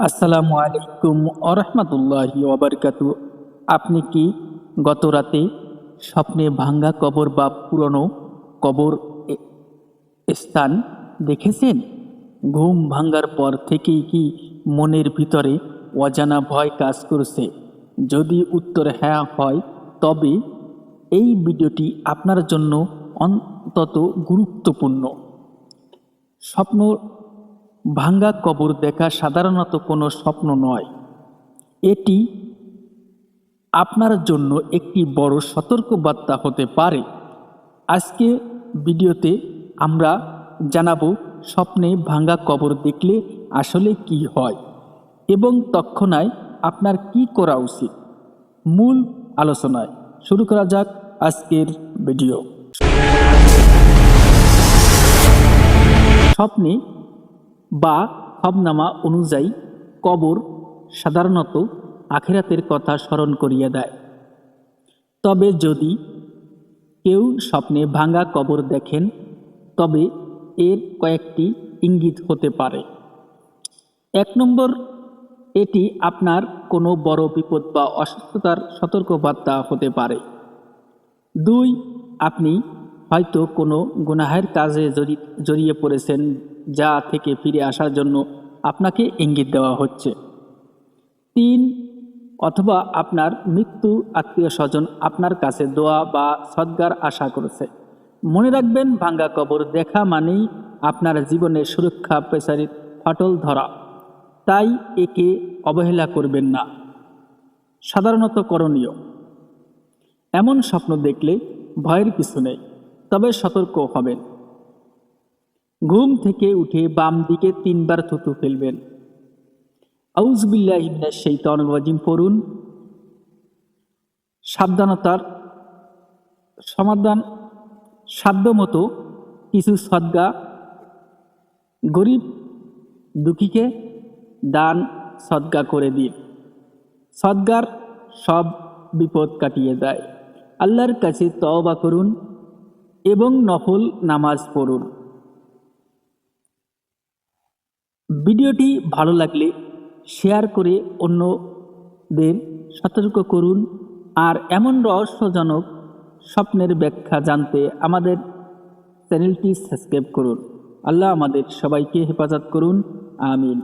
আসসালামু আলাইকুম আরহামতুল্লাহি ওবরকাতু আপনি কি গত রাতে স্বপ্নে ভাঙ্গা কবর বা পুরনো কবর স্থান দেখেছেন? ঘুম ভাঙ্গার পর থেকেই কি মনের ভিতরে অজানা ভয় কাজ করছে? যদি উত্তর হ্যাঁ হয়, তবে এই ভিডিওটি আপনার জন্য অন্তত গুরুত্বপূর্ণ। স্বপ্ন ভাঙ্গা কবর দেখা সাধারণত কোনো স্বপ্ন নয়। এটি আপনার জন্য একটি বড় সতর্কবার্তা হতে পারে। আজকে ভিডিওতে আমরা জানাব স্বপ্নে ভাঙ্গা কবর দেখলে আসলে কি হয় এবং তৎক্ষণায় আপনার কি করা উচিত। মূল আলোচনায় শুরু করা যাক আজকের ভিডিও। স্বপ্নে বা হবনামা অনুযায়ী কবর সাধারণত আখেরাতের কথা স্মরণ করিয়ে দেয়। তবে যদি কেউ স্বপ্নে ভাঙ্গা কবর দেখেন, তবে এর কয়েকটি ইঙ্গিত হতে পারে। এক নম্বর, এটি আপনার কোনো বড় বিপদ বা অসুস্থতার সতর্কবার্তা হতে পারে। দুই, আপনি হয়তো কোনো গুনাহের কাজে জড়ি- জড়িয়ে পড়েছেন যা থেকে ফিরে আসার জন্য আপনাকে ইঙ্গিত দেওয়া হচ্ছে। তিন, অথবা আপনার মৃত্যু আত্মীয় স্বজন আপনার কাছে দোয়া বা সদ্গার আশা করেছে। মনে রাখবেন, ভাঙ্গা কবর দেখা মানেই আপনার জীবনের সুরক্ষা পেশারির ফাটল ধরা। তাই একে অবহেলা করবেন না। সাধারণত করণীয়, এমন স্বপ্ন দেখলে ভয়ের কিছু নেই। তবে সতর্ক হবেন। ঘুম থেকে উঠে বাম দিকে তিনবার থুতু ফেলবেন। আউজবিল্লাহ ইবনা শৈতান রাজিম পড়ুন। সাবধানতার সমাধান সাধ্যমতো কিছু সদ্গা গরিব দুঃখীকে দান সদ্গা করে দিন। সদ্গার সব বিপদ কাটিয়ে দেয়। আল্লাহর কাছে তওবা করুন। এবং নফল নামাজ পড়ুন। ভিডিওটি ভালো লাগলে শেয়ার করে অন্যদের সতর্ক করুন আর এমন রহস্যজনক স্বপ্নের ব্যাখ্যা জানতে আমাদের চ্যানেলটি সাবস্ক্রাইব করুন। আল্লাহ আমাদের সবাইকে হেফাজত করুন। আমিন।